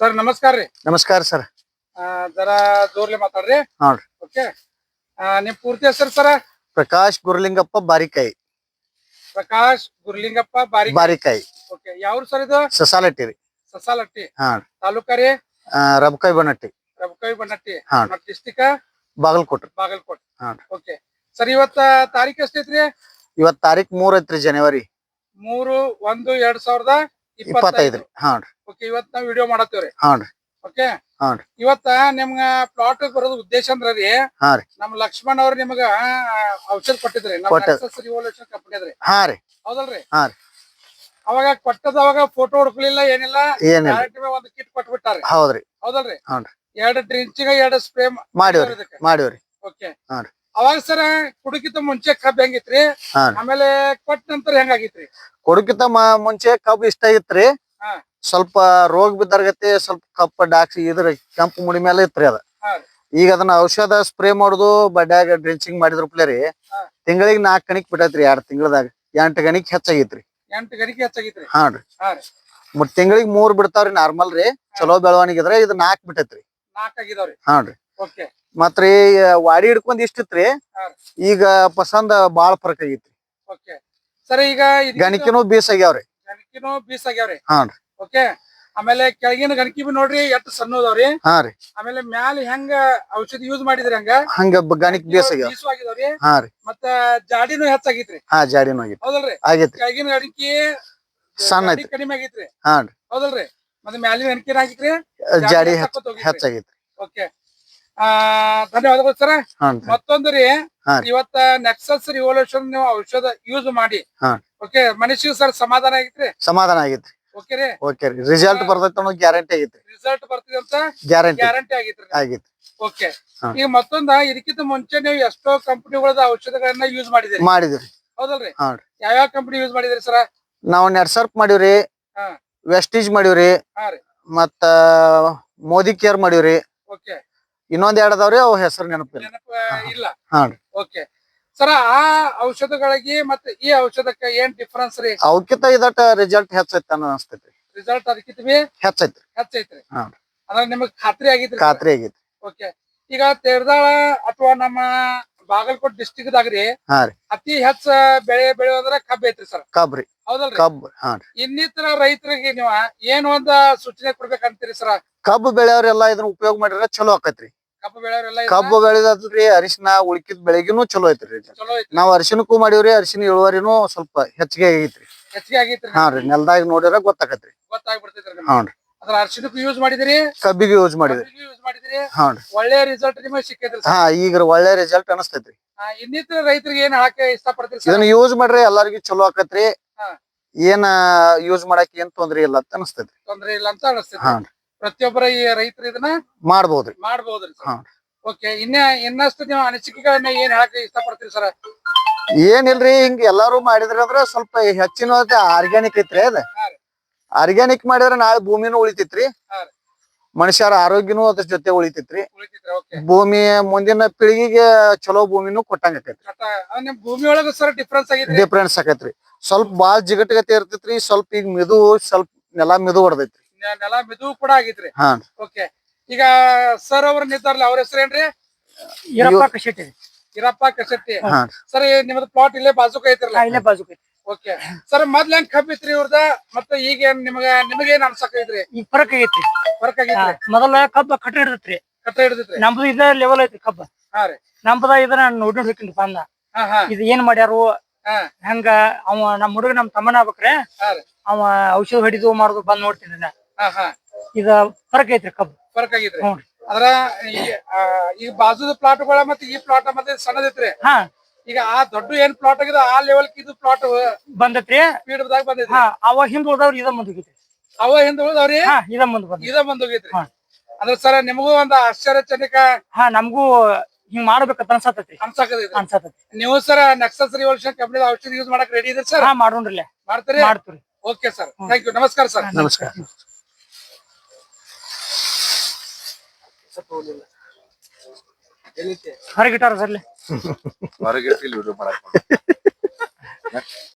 Sir ನಮಸ್ಕಾರ ರೀ. ನಮಸ್ಕಾರ ಸರ್. ಜರ ಜೋರ್ಲೆ ಮಾತಾಡ್ರಿ. ನೋಡ್ರಿ. ಓಕೆ. ನಿಮ್ ಪೂರ್ತಿ ಹೆಸರು ಸರ? ಪ್ರಕಾಶ್ ಗುರುಲಿಂಗಪ್ಪ ಬಾರಿಕಾಯಿ. ಪ್ರಕಾಶ್ ಗುರ್ಲಿಂಗಪ್ಪ ಬಾರಿ ಬಾರಿಕಾಯಿ. ಓಕೆ ಯಾವ್ರು ಸರ್ ಇದು? ಸಸಾಲಟ್ಟಿ ರೀ. ಸಸಾಲಟ್ಟಿ. ಹಾ. ತಾಲೂಕ ರೀ? ರಬಕಾಯಿ ಬಣ್ಣಟ್ಟಿ. ರಬಕಾಯಿ ಬನ್ನಟ್ಟಿ ಹಾ. ಡಿಸ್ಟಿಕ್? ಬಾಗಲಕೋಟ್ರಿ ಬಾಗಲಕೋಟ್. ಹಾ. ಓಕೆ. ಸರ್ ಇವತ್ತ ತಾರೀಕ್ ಎಷ್ಟೈತ್ರಿ? ಇವತ್ ತಾರೀಕ್ ಮೂರ್ ಐತ್ರಿ ಜನವರಿ. ಮೂರು ಒಂದು ಎರಡ್ ಸಾವಿರದ ಇಪ್ಪತ್ತೈದ್ರಿ ಇಪ್ಪತ್ತೈದು. ಹಾನ್ರಿ ಓಕೆ ಇವತ್ ನಾವ್ ವಿಡಿಯೋ ಮಾಡತ್ತೇವ್ರಿ. ಹಾನ್ರಿ ಓಕೆ ಹಾನ್ರಿ ಇವತ್ತ ನಿಮ್ಗ ಪ್ಲಾಟ್ ಬರೋದು ಉದ್ದೇಶ ಅಂದ್ರ ರೀ ಹಾಂ ರೀ. ನಮ್ ಲಕ್ಷ್ಮಣ್ ಅವ್ರ ನಿಮ್ಗ ಔಷಧ ಕೊಟ್ಟಿದ್ರಿ. ನಮ್ ಕೊಟ್ಟಿದ್- ರಿವಲ್ಯೂಷನ್ ಕಂಪನಿ ಹಾ ರೀ. ಹೌದಲ್ರಿ? ಹಾ ರೀ. ಅವಾಗ ಕೊಟ್ಟದ ಅವಾಗ ಫೋಟೋ ಹುಡ್ಕಲಿಲ್ಲ ಏನಿಲ್ಲ. ಏನಿಲ್ಲ. ಡೈರೆಕ್ಟ್ ಒಂದು ಕಿಟ್ ಕೊಟ್ಬಿಟ್ಟಾರಿ. ಹೌದ್ರಿ. ಹೌದಲ್ರಿ? ಹಾನ್ರಿ. ಎರಡು ಡ್ರಿಂಚಿಗೆ ಎರಡು ಸ್ಪ್ರೇ ಮಾಡಿವ್ರಿ. ಮಾಡಿವ್ರಿ. ಓಕೆ ಹಾ ರೀ. ಅವಾಗ ಸರ್ ಕುಡುಕಿತ ಮುಂಚೆ ಕಬ್ಬ್ ಹೆಂಗಿತ್ರಿ? ಆಮೇಲೆ ಕೊಟ್ಟ ನಂತರ ಹೆಂಗಾಗಿತ್ರಿ? ಕುಡುಕಿತ ಮುಂಚೆ ಕಬ್ಬು ಇಷ್ಟ ಇತ್ರಿ ಸ್ವಲ್ಪ ರೋಗ ಬಿದ್ದಾರ್ಗತಿ ಸ್ವಲ್ಪ ಕಪ್ಪ ಡಾಕ್ಸಿ ಇದ್ರ ಕೆಂಪು ಮುಡಿ ಮೇಲೆ ಇತ್ರಿ ಅದ. ಈಗ ಅದನ್ನ ಔಷಧ ಸ್ಪ್ರೇ ಮಾಡುದು ಬಡ್ಯಾಗ ಡ್ರಿಂಚಿಂಗ್ ಮಾಡಿದ್ರು ಪ್ಲೇರಿ ತಿಂಗಳಿಗೆ ನಾಲ್ಕು ಗಣಿಕ್ ಬಿಟ್ಟೈತ್ರಿ ಎರಡ್ ತಿಂಗಳದಾಗ. ಎಂಟು ಗಣಿಕ್ ಹೆಚ್ಚಾಗಿತ್ರಿ. ಎಂಟು ಗಣಿಕ್ ಹೆಚ್ಚಾಗಿತ್ರಿ? ಹಾ ರೀ. ಮತ್ ತಿಂಗಳಿಗೆ ಮೂರ್ ಬಿಡ್ತಾವ್ರಿ ನಾರ್ಮಲ್ ರೀ. ಚಲೋ ಬೆಳವಣಿಗೆ ಇದ್ರೆ ಇದು ನಾಲ್ಕ್ ಬಿಟ್ಟೈತ್ರಿ. ಹಾ ಆಗಿದಾವ್ರಿ ಓಕೆ. ಮತ್ರಿ ವಾಡಿ ಹಿಡ್ಕೊಂಡ್ ಇಷ್ಟಿತ್ರಿ. ಈಗ ಪಸಂದ ಬಾಳ ಫರಕ್ ಆಗೈತ್ರಿ. ಸರ್ ಈಗ ಗಣಕಿನೂ ಬೀಸ್ ಆಗ್ಯಾವ್ರಿ. ಗಣಕಿನೂ ಬೀಸ್ ಆಗ್ಯಾವ್ರಿ. ಹಾನ್ರಿ ಓಕೆ. ಆಮೇಲೆ ಕೆಳಗಿನ ಗಣಕಿ ಬಿ ನೋಡ್ರಿ ಎಷ್ಟು ಸಣ್ಣದವ್ರಿ. ಹಾ ರೀ. ಆಮೇಲೆ ಮ್ಯಾಲ ಹೆಂಗ ಔಷಧಿ ಯೂಸ್ ಮಾಡಿದ್ರಿ ಹಂಗ? ಹಂಗ ಗಣಕ್ ಬೀಸ್ ಆಗ್ಯಾವ. ಬೀಸು ಆಗಿದಾವ್ರಿ. ಹಾ ರೀ. ಮತ್ತ ಜಾಡಿನೂ ಹೆಚ್ಚಾಗಿತ್ರಿ. ಹಾ ಜಾಡಿನೂ ಆಗಿತ್ತು ಹೌದಲ್ರಿ? ಆಗೈತ್ರಿ. ಕೆಳಗಿನ ಗಣಕಿ ಸಣ್ಣ ಐತಿ ಕಡಿಮೆ ಆಗೈತ್ರಿ. ಹಾ ರೀ. ಹೌದಲ್ರಿ? ಮತ್ತೆ ಮ್ಯಾಲಿನ ಗಣಕಿನ ಆಗಿತ್ರಿ ಜಾಡಿ ಹೆಚ್ಚಾಗಿತ್ತು ಹೆಚ್ಚಾಗೈತ್ರಿ. ಓಕೆ. ಆ ಧನ್ಯವಾದಗಳು ಸರ್. ಮತ್ತೊಂದು ರೀ. ಇವತ್ತ ನೆಕ್ಸಸ್ ರಿವಲ್ಯೂಷನ್ ನೀವು ಔಷಧ ಯೂಸ್ ಮಾಡಿ. ಓಕೆ ಮನುಷ್ಯ ಸರ್ ಸಮಾಧಾನ ಆಗಿತ್ರಿ? ಸಮಾಧಾನ ಆಗಿತ್ರಿ. ಓಕೆ ರೀ. ಓಕೆ ರೀ. ರಿಸಲ್ಟ್ ಬರ್ತೈತೆ ಅನ್ನೋ ಗ್ಯಾರಂಟಿ ಆಗೈತ್ರಿ. ರಿಸಲ್ಟ್ ಬರ್ತದೆ ಅಂತ ಗ್ಯಾರಂಟಿ ಗ್ಯಾರಂಟಿ ಆಗೈತ್ರಿ. ಆಗೈತಿ ಓಕೆ ಈಗ ಮತ್ತೊಂದ ಇದಕ್ಕಿಂತ ಮುಂಚೆ ನೀವು ಎಷ್ಟೋ ಕಂಪನಿಗಳದ ಔಷಧಗಳನ್ನ ಯೂಸ್ ಮಾಡಿದಿರಿ ಮಾಡಿದ್ರಿ ಹೌದಲ್ರಿ? ಯಾವ ಯಾವ ಕಂಪನಿ ಯೂಸ್ ಮಾಡಿದ್ರಿ ಸರ್? ನಾವು ನೆಟ್ಸರ್ಪ್ ಮಾಡಿವ್ರಿ. ಹಾ. ವೆಸ್ಟೀಜ್ ಮಾಡಿವ್ರಿ. ಮತ್ತ ಮೋದಿ ಕೇರ್ ಮಾಡಿವ್ರಿ. ಓಕೆ ಇನ್ನೊಂದ್ ಎರಡ್ ಅದಾವ್ರಿ ಅವ್ ಹೆಸರು ನೆನಪಿಲ್ಲ ನೆನಪ ಇಲ್ಲ? ಹಾ ರೀ. ಓಕೆ. ಸರ ಆ ಔಷಧಗಳಿಗೆ ಮತ್ತೆ ಈ ಔಷಧಕ್ಕೆ ಏನ್ ಡಿಫ್ರೆನ್ಸ್ ರೀ? ಅವಕ್ಕಿಂತ ಇದಟ್ಟ ರಿಸಲ್ಟ್ ಹೆಚ್ಚೈತಿ ಅನ್ನೋ ಅನ್ಸ್ತೈತ್ರಿ. ರಿಸಲ್ಟ್ ಅದಕ್ಕಿಂತ ಹೆಚ್ಚೈತ್ರಿ. ಹೆಚ್ಚೈತ್ರಿ. ಹಾ. ಅಂದ್ರೆ ನಿಮಗ್ ಖಾತ್ರಿ ಆಗೈತ್ರಿ ಖಾತ್ರಿ ಆಗೈತಿ ಓಕೆ. ಈಗ ತೇರ್ದಾಳ ಅಥವಾ ನಮ್ಮ ಬಾಗಲಕೋಟ್ ಡಿಸ್ಟಿಕ್ ದಾಗ್ರಿ ಹಾ ರೀ. ಅತಿ ಹೆಚ್ಚ ಬೆಳೆ ಬೆಳೆಯೋದ್ರ ಕಬ್ಬ್ ಐತ್ರಿ ಸರ್. ಕಬ್ರಿ ಹೌದಲ್ರಿ? ಕಬ್ ಹಾ ರೀ. ಇನ್ನಿತರ ರೈತರಿಗೆ ನೀವ ಏನ್ ಒಂದ ಸೂಚನೆ ಕೊಡ್ಬೇಕಂತೀರಿ ಸರ್? ಕಬ್ಬು ಬೆಳೆಯವ್ರೆಲ್ಲಾ ಇದನ್ನ ಉಪಯೋಗ ಮಾಡಿದ್ರೆ ಚಲೋ ಆಕತ್ರಿ. ಕಬ್ಬು ಬೆಳೆದ್ರಿ ಅರಿಶಿನ ಉಳ್ಕಿದ್ ಬೆಳೆಗಿನೂ ಚಲೋ ಐತ್ರಿ ನಾವ್ ಅರಿಶಿನಕ್ಕೂ ಮಾಡಿವ್ರಿ ಅರಿಶಿನ ಇಳುವರಿನೂ ಸ್ವಲ್ಪ ಹೆಚ್ಚಿಗೆ ಆಗೈತ್ರಿ. ಹಾ ರೀ ನೆಲ್ದಾಗ ನೋಡಿದ್ರ ಗೊತ್ತಾಕತ್ರಿ. ಹಾನ್ರಿ ಕಬ್ಬಿಗೂ ಯೂಸ್ ಮಾಡಿದಿರಿ? ಕಬ್ಬಿಗೆ ಯೂಸ್ ಮಾಡಿದ್ರಿ ಯೂಸ್ ಮಾಡಿದಿರಿ? ಹಾ ಒಳ್ಳೆ ರಿಸಲ್ಟ್ ನಿಮಗೆ ಸಿಕ್ಕೈತ್ರಿ ಹಾ ಈಗ ಒಳ್ಳೆ ರಿಸಲ್ಟ್ ಅನಸ್ತೈತ್ರಿ. ಇನ್ನಿತರ ರೈತರಿಗೆ ಏನ್ ಹಾಕಿ ಇಷ್ಟಪಡ್ತೀರಿ ಇದನ್ನ ಯೂಸ್ ಮಾಡ್ರಿ ಎಲ್ಲಾರಿಗೂ ಚಲೋ ಆಕತ್ರಿ. ಏನ ಯೂಸ್ ಮಾಡಕ್ ಏನ್ ತೊಂದ್ರೆ ಇಲ್ಲ ಅಂತ ಅನಸ್ತೈತ್ರಿ. ತೊಂದ್ರೆ ಇಲ್ಲ ಅಂತ ಅನಸ್ತೈತಿ ಹಾ ಪ್ರತಿಯೊಬ್ಬರ ಈ ರೈತರು ಇದನ್ನ ಮಾಡಬಹುದು ಮಾಡ್ಬೋದ್ರಿ ಹಾ. ಓಕೆ ಇನ್ನ ಇನ್ನಷ್ಟು ನೀವು ಅನಿಸಿಕೆಗಳನ್ನ ಏನ್ ಹೇಳಕ್ ಇಷ್ಟಪಡ್ತೀರಿ ಸರ್? ಏನಿಲ್ರಿ ಹಿಂಗ ಎಲ್ಲಾರು ಮಾಡಿದ್ರೆ ಅಂದ್ರ ಸ್ವಲ್ಪ ಹೆಚ್ಚಿನ ಆರ್ಗ್ಯಾನಿಕ್ ಐತ್ರಿ ಅದ. ಹಾ ರೀ. ಆರ್ಗ್ಯಾನಿಕ್ ಮಾಡಿದ್ರ ನಾಳೆ ಭೂಮಿನೂ ಉಳಿತೈತ್ರಿ. ಹಾ ರೀ. ಮನುಷ್ಯರ ಆರೋಗ್ಯನೂ ಅದ್ರ ಜೊತೆ ಉಳಿತೈತ್ರಿ. ಉಳಿತೈತ್ರಿ ಓಕೆ ಭೂಮಿ ಮುಂದಿನ ಪೀಳಿಗೆಗೆ ಚಲೋ ಭೂಮಿನೂ ಕೊಟ್ಟಂಗ ಆಕೈತ್ರಿ. ನಿಮ್ ಭೂಮಿ ಒಳಗ ಸರ್ ಡಿಫ್ರೆನ್ಸ್ ಆಗೈತ್ರಿ? ಡಿಫ್ರೆನ್ಸ್ ಆಕೈತ್ರಿ. ಸ್ವಲ್ಪ ಬಾಳ್ ಜಿಗಟ್ಗತೆ ಇರ್ತೈತ್ರಿ ಸ್ವಲ್ಪ ಈಗ ಮೆದು ಸ್ವಲ್ಪ ನೆಲ ಮೆದು ಹೊಡೆದೈತ್ರಿ. ನೆಲ ಮೆದು ಕೂಡ ಆಗಿತ್ರಿ. ಹಾ. ಓಕೆ ಈಗ ಸರ್ ಅವ್ರ ನಿಂತಾರಲ್ಲ ಅವ್ರ ಹೆಸರೇನ್ರಿ ಈರಪ್ಪ ಕಶೆಟ್ಟಿ ಇರಪ್ಪ ಕಶೆಟ್ಟಿ. ಹಾ. ಸರ್ ನಿಮ್ದು ಪ್ಲಾಟ್ ಇಲ್ಲೇ ಬಾಜುಕ ಐತ್ರಲ್ಲ? ಇಲ್ಲೇ ಬಾಜುಕ ಐತಿ ಓಕೆ ಸರ್ ಮೊದ್ಲ ಹೆಂಗ್ ಕಬ್ಬ್ ಇತ್ರಿ ಇವ್ರದ? ಮತ್ತೆ ಈಗ ಏನ್ ನಿಮಗ ನಿಮಗೇನ್ ಅನ್ಸಕೈತ್ರಿ ಈಗ ಫರಕ್ ಆಗೈತ್ರಿ. ಫರಕ್ ಆಗೈತ್ರಿ? ಮೊದಲ ಕಬ್ಬ ಕಟ್ಟ ಹಿಡಿದ್ರಿ ಕಟ್ಟ ಹಿಡಿದ್ರಿ ನಮ್ದು ಇದ ಲೆವೆಲ್ ಐತ್ರಿ ಕಬ್ಬ. ಹಾ ರೀ. ನಮ್ದ ಇದನ್ನ ನೋಡಿ ನೋಡಿ ಬಂದ ಇದು ಏನ್ ಮಾಡ್ಯಾರು? ಹಾ. ಹೆಂಗ ಅವ ನಮ್ ಹುಡುಗ ನಮ್ ತಮ್ಮನ ಆಗ್ಬೇಕ್ರೆ. ಹಾ ರೀ. ಅವ ಔಷಧ ಹೊಡಿದು ಮಾಡುದು ಬಂದ್ ನೋಡ್ತೀನಿ ಇದ ಫರಕ್ ಐತ್ರಿ ಕಬ್ಬ. ಫರ್ಕ್ ಆಗೈತ್ರಿ. ಹ್ಞೂ ಅದ್ರ ಈ- ಬಾಜುದ ಪ್ಲಾಟ್ಗಳ ಮತ್ತೆ ಈ ಪ್ಲಾಟ್ ಮತ್ತೆ ಸಣ್ಣದೈತ್ರಿ ಹಾ. ಈಗ ಆ ದೊಡ್ಡ ಏನ್ ಪ್ಲಾಟ್ ಆಗಿದೆ ಆ ಲೆವೆಲ್ ಇದು ಪ್ಲಾಟ್ ಬಂದೈತ್ರಿ. ಪೀಡದಾಗ ಬಂದೈತಿ ಹಾ ಅವ ಹಿಂದ್ ಉಳ್ದವ್ರು ಇದ ಮುಂದ್ ಹೋಗೈತ್ರಿ. ಅವ ಹಿಂದ ಉಳ್ದವ್ರಿ ಇದ ಮುಂದ್ ಬಂದ ಇದ ಬಂದ್ ಹೋಗೈತ್ರಿ. ಅಂದ್ರೆ ಸರ್ ನಿಮಗೂ ಒಂದ್ ಆಶ್ಚರ್ಯಜನಕ ಹಾ ನಮಗೂ ಹಿಂಗ್ ಮಾಡ್ಬೇಕಂತ ಅನ್ಸತೈತ್ರಿ ಅನ್ಸಾಕತೈತ್ರಿ ಅನ್ಸತೈತಿ ನೀವು ಸರ್ ನೆಕ್ಸಸ್ ರಿವಲ್ಯೂಷನ್ ಕಂಪನಿ ಔಷಧಿ ಯೂಸ್ ಮಾಡಕ್ ರೆಡಿ ಇದ್ರಿ ಸರ್? ಹಾ ಮಾಡೋಣ್ರಲ್ಲ ಮಾಡ್ತೀರಿ? ಮಾಡ್ತೀರಿ ಓಕೆ ಸರ್. ಥ್ಯಾಂಕ್ ಯು ನಮಸ್ಕಾರ ಸರ್. ನಮಸ್ಕಾರ. ಹೊರಗಿಟ್ಟಾರ ಸರ್ಲಿ ಹೊರಗೆ ವಿಡಿಯೋ ಮಾಡಕ್